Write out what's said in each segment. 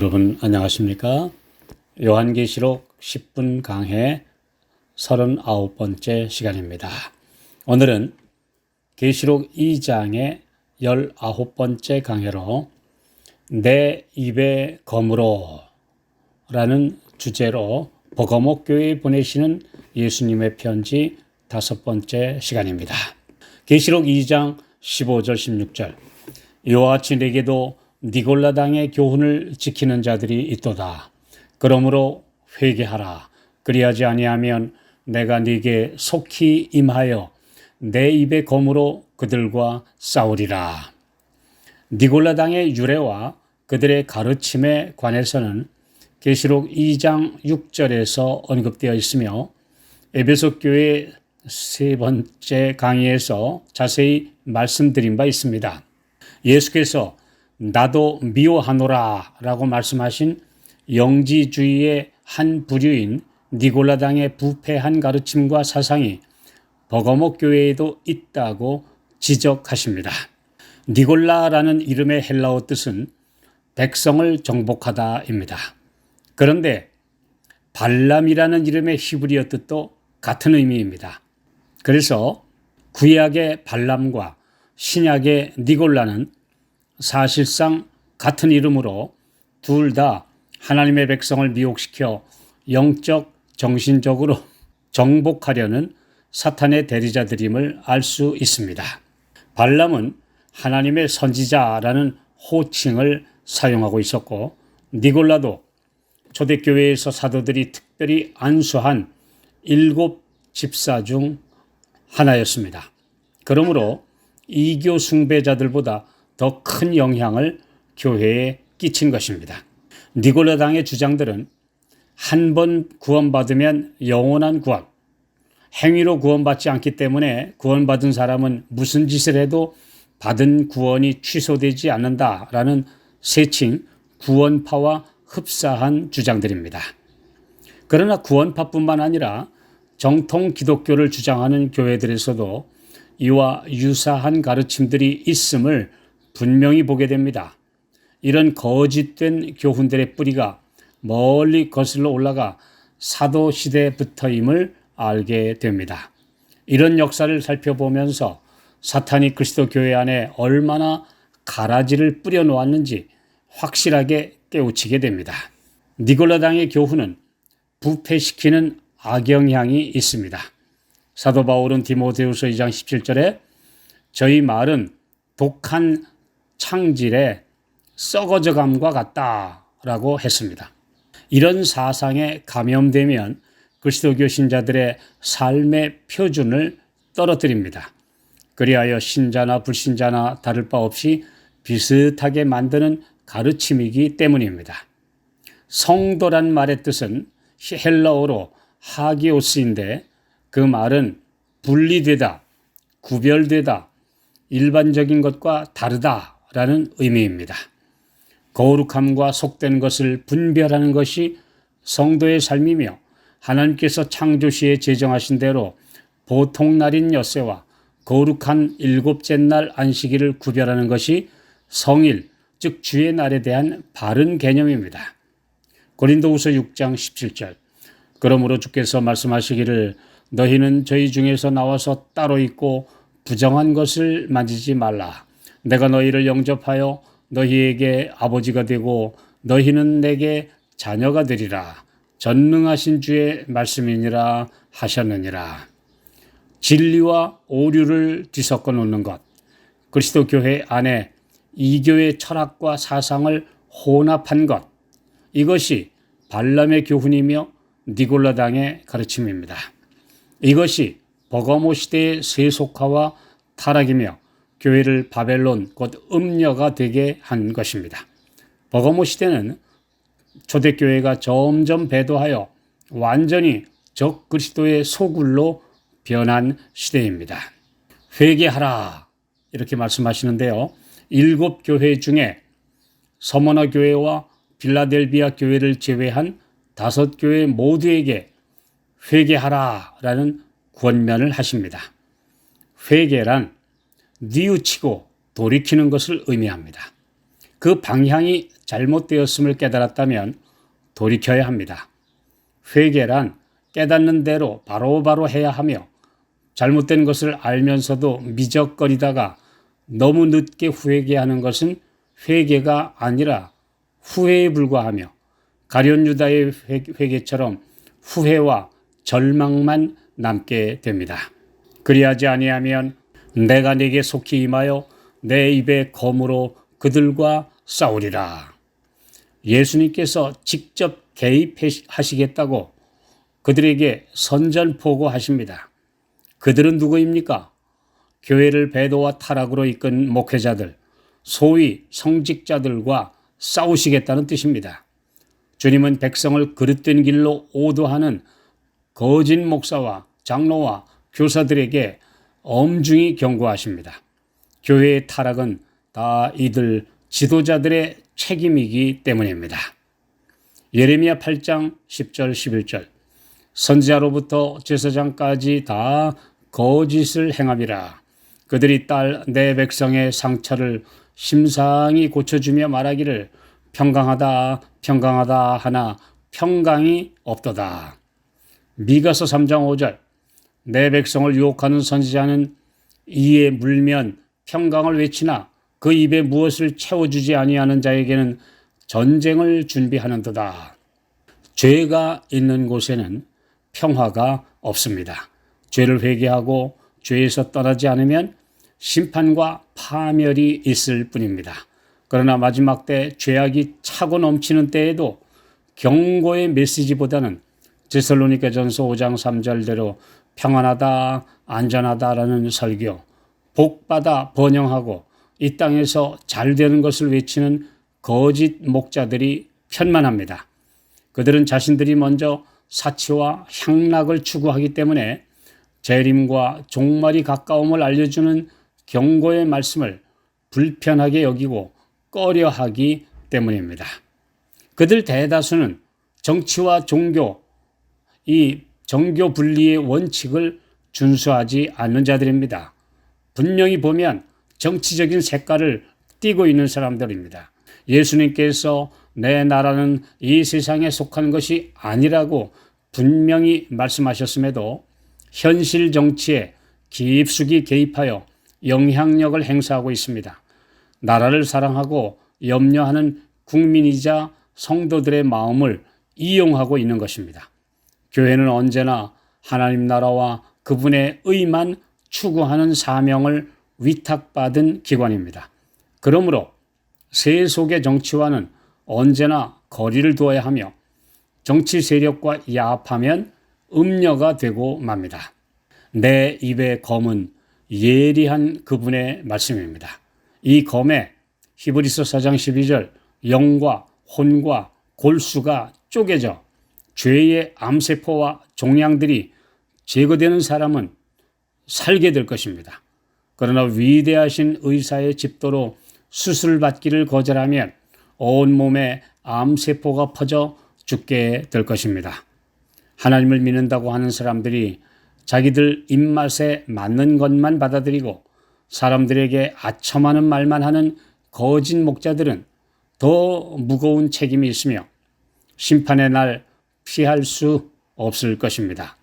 여러분 안녕하십니까? 요한계시록 10분 강해 39번째 시간입니다. 오늘은 계시록 2장의 19번째 강해로 내 입의 검으로 라는 주제로 버거목 교회에 보내시는 예수님의 편지 다섯 번째 시간입니다. 계시록 2장 15절 16절 이와 같이 내게도 니골라당의 교훈을 지키는 자들이 있도다. 그러므로 회개하라. 그리하지 아니하면 내가 네게 속히 임하여 내 입의 검으로 그들과 싸우리라. 니골라당의 유래와 그들의 가르침에 관해서는 계시록 2장 6절에서 언급되어 있으며 에베소 교회 세 번째 강의에서 자세히 말씀드린 바 있습니다. 예수께서 나도 미워하노라 라고 말씀하신 영지주의의 한 부류인 니골라당의 부패한 가르침과 사상이 버거목 교회에도 있다고 지적하십니다. 니골라라는 이름의 헬라어 뜻은 백성을 정복하다입니다. 그런데 발람이라는 이름의 히브리어 뜻도 같은 의미입니다. 그래서 구약의 발람과 신약의 니골라는 사실상 같은 이름으로 둘 다 하나님의 백성을 미혹시켜 영적, 정신적으로 정복하려는 사탄의 대리자들임을 알 수 있습니다. 발람은 하나님의 선지자라는 호칭을 사용하고 있었고 니골라도 초대교회에서 사도들이 특별히 안수한 일곱 집사 중 하나였습니다. 그러므로 이교 숭배자들보다 더 큰 영향을 교회에 끼친 것입니다. 니골라당의 주장들은 한 번 구원받으면 영원한 구원, 행위로 구원받지 않기 때문에 구원받은 사람은 무슨 짓을 해도 받은 구원이 취소되지 않는다라는 세칭 구원파와 흡사한 주장들입니다. 그러나 구원파뿐만 아니라 정통 기독교를 주장하는 교회들에서도 이와 유사한 가르침들이 있음을 분명히 보게 됩니다. 이런 거짓된 교훈들의 뿌리가 멀리 거슬러 올라가 사도 시대부터임을 알게 됩니다. 이런 역사를 살펴보면서 사탄이 그리스도 교회 안에 얼마나 가라지를 뿌려 놓았는지 확실하게 깨우치게 됩니다. 니골라당의 교훈은 부패시키는 악영향이 있습니다. 사도 바울은 디모데후서 2장 17절에 저희 말은 독한 창질의 썩어져감과 같다라고 했습니다. 이런 사상에 감염되면 그리스도교 신자들의 삶의 표준을 떨어뜨립니다. 그리하여 신자나 불신자나 다를 바 없이 비슷하게 만드는 가르침이기 때문입니다. 성도란 말의 뜻은 헬라어로 하기오스인데 그 말은 분리되다, 구별되다, 일반적인 것과 다르다 라는 의미입니다. 거룩함과 속된 것을 분별하는 것이 성도의 삶이며 하나님께서 창조시에 제정하신 대로 보통 날인 엿새와 거룩한 일곱째 날 안식일을 구별하는 것이 성일, 즉 주의 날에 대한 바른 개념입니다. 고린도후서 6장 17절. 그러므로 주께서 말씀하시기를 너희는 저희 중에서 나와서 따로 있고 부정한 것을 만지지 말라. 내가 너희를 영접하여 너희에게 아버지가 되고 너희는 내게 자녀가 되리라. 전능하신 주의 말씀이니라 하셨느니라. 진리와 오류를 뒤섞어 놓는 것. 그리스도 교회 안에 이교의 철학과 사상을 혼합한 것. 이것이 발람의 교훈이며 니골라당의 가르침입니다. 이것이 버거모 시대의 세속화와 타락이며 교회를 바벨론 곧 음녀가 되게 한 것입니다. 버거모 시대는 초대교회가 점점 배도하여 완전히 적 그리스도의 소굴로 변한 시대입니다. 회개하라 이렇게 말씀하시는데요. 일곱 교회 중에 서머나 교회와 빌라델비아 교회를 제외한 다섯 교회 모두에게 회개하라라는 권면을 하십니다. 회개란 뉘우치고 돌이키는 것을 의미합니다. 그 방향이 잘못되었음을 깨달았다면 돌이켜야 합니다. 회개란 깨닫는 대로 바로바로 바로 해야 하며 잘못된 것을 알면서도 미적거리다가 너무 늦게 회개하는 것은 회개가 아니라 후회에 불과하며 가련 유다의 회개처럼 후회와 절망만 남게 됩니다. 그리하지 아니하면 내가 네게 속히 임하여 내 입에 검으로 그들과 싸우리라. 예수님께서 직접 개입하시겠다고 그들에게 선전포고하십니다. 그들은 누구입니까? 교회를 배도와 타락으로 이끈 목회자들, 소위 성직자들과 싸우시겠다는 뜻입니다. 주님은 백성을 그릇된 길로 오도하는 거짓 목사와 장로와 교사들에게 엄중히 경고하십니다. 교회의 타락은 다 이들 지도자들의 책임이기 때문입니다. 예레미야 8장 10절 11절 선지자로부터 제사장까지 다 거짓을 행함이라 그들이 딸 내 백성의 상처를 심상히 고쳐주며 말하기를 평강하다 평강하다 하나 평강이 없도다. 미가서 3장 5절 내 백성을 유혹하는 선지자는 이에 물면 평강을 외치나 그 입에 무엇을 채워주지 아니하는 자에게는 전쟁을 준비하는도다. 죄가 있는 곳에는 평화가 없습니다. 죄를 회개하고 죄에서 떠나지 않으면 심판과 파멸이 있을 뿐입니다. 그러나 마지막 때 죄악이 차고 넘치는 때에도 경고의 메시지보다는 제설로니가전서 5장 3절대로 평안하다 안전하다라는 설교, 복받아 번영하고 이 땅에서 잘 되는 것을 외치는 거짓 목자들이 편만합니다. 그들은 자신들이 먼저 사치와 향락을 추구하기 때문에 재림과 종말이 가까움을 알려주는 경고의 말씀을 불편하게 여기고 꺼려하기 때문입니다. 그들 대다수는 정치와 종교, 이 정교 분리의 원칙을 준수하지 않는 자들입니다. 분명히 보면 정치적인 색깔을 띠고 있는 사람들입니다. 예수님께서 내 나라는 이 세상에 속한 것이 아니라고 분명히 말씀하셨음에도 현실 정치에 깊숙이 개입하여 영향력을 행사하고 있습니다. 나라를 사랑하고 염려하는 국민이자 성도들의 마음을 이용하고 있는 것입니다. 교회는 언제나 하나님 나라와 그분의 의만 추구하는 사명을 위탁받은 기관입니다. 그러므로 세속의 정치와는 언제나 거리를 두어야 하며 정치 세력과 야합하면 음녀가 되고 맙니다. 내 입의 검은 예리한 그분의 말씀입니다. 이 검에 히브리서 4장 12절 영과 혼과 골수가 쪼개져 죄의 암세포와 종양들이 제거되는 사람은 살게 될 것입니다. 그러나 위대하신 의사의 집도로 수술받기를 거절하면 온몸에 암세포가 퍼져 죽게 될 것입니다. 하나님을 믿는다고 하는 사람들이 자기들 입맛에 맞는 것만 받아들이고 사람들에게 아첨하는 말만 하는 거짓 목자들은 더 무거운 책임이 있으며 심판의 날 피할 수 없을 것입니다.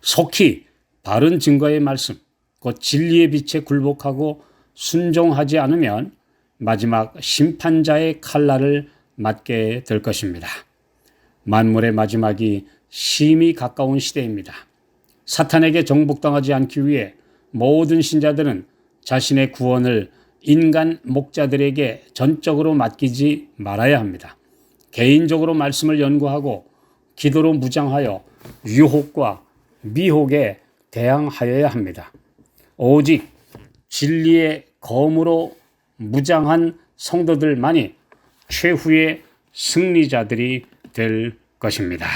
속히 바른 증거의 말씀, 곧 진리의 빛에 굴복하고 순종하지 않으면 마지막 심판자의 칼날을 맞게 될 것입니다. 만물의 마지막이 심히 가까운 시대입니다. 사탄에게 정복당하지 않기 위해 모든 신자들은 자신의 구원을 인간 목자들에게 전적으로 맡기지 말아야 합니다. 개인적으로 말씀을 연구하고 기도로 무장하여 유혹과 미혹에 대항하여야 합니다. 오직 진리의 검으로 무장한 성도들만이 최후의 승리자들이 될 것입니다.